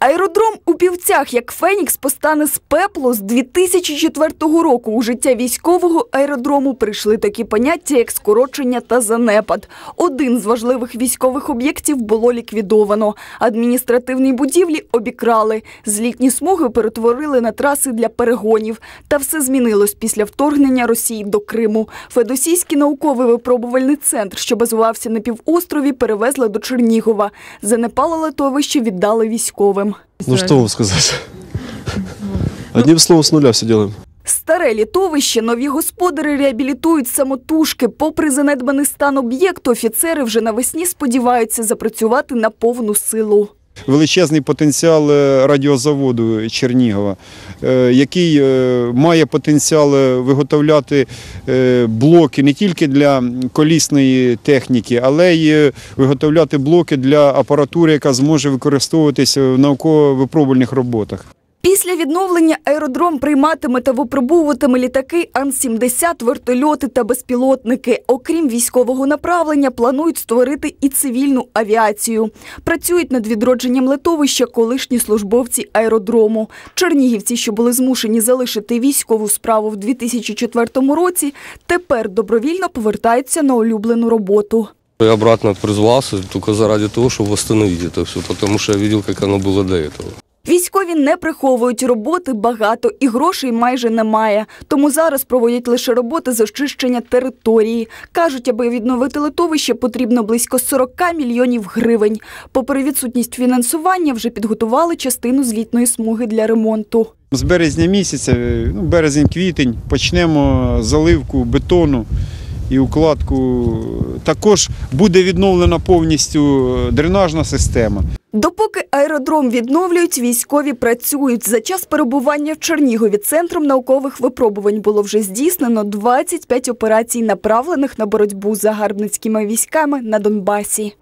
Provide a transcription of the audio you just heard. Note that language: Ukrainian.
Аеродром у півцях, як Фенікс, постане з пеплу з 2004 року. У життя військового аеродрому прийшли такі поняття, як скорочення та занепад. Один з важливих військових об'єктів було ліквідовано. Адміністративні будівлі обікрали. Злітні смуги перетворили на траси для перегонів. Та все змінилось після вторгнення Росії до Криму. Федосійський науковий випробувальний центр, що базувався на півострові, перевезли до Чернігова. Занепале литовище віддали військовим. Ну что вам сказать? Одним словом, с нуля все делаем. Старе літовище, нові господарі реабілітують самотужки. Попри занедбаний стан об'єкту, офіцери вже навесні сподіваються запрацювати на повну силу. величезний потенціал е, радіозаводу Чернігова, який е, має потенціал е, виготовляти е, блоки не тільки для колісної техніки, але й е, виготовляти блоки для апаратури, яка зможе використовуватися в науково-випробувальних роботах. Після відновлення аеродром прийматиме та випробовуватиме літаки Ан-70, вертольоти та безпілотники. Окрім військового направлення, планують створити і цивільну авіацію. Працюють над відродженням литовища колишні службовці аеродрому. Чернігівці, що були змушені залишити військову справу в 2004 році, тепер добровільно повертаються на улюблену роботу. Я обратно призвался только заради того, чтобы восстановить это все, потому что я видел, как оно было до этого. Військові не приховують роботи багато і грошей майже немає. Тому зараз проводять лише роботи з очищення території. Кажуть, аби відновити литовище, потрібно близько 40 мільйонів гривень. Попри відсутність фінансування, вже підготували частину злітної смуги для ремонту. З березня місяця, е, ну, березень-квітень, почнемо заливку бетону і укладку. Також буде відновлена повністю дренажна система. Допоки аеродром відновлюють, військові працюють. За час перебування в Чернігові центром наукових випробувань було вже здійснено 25 операцій, направлених на боротьбу з загарбницькими військами на Донбасі.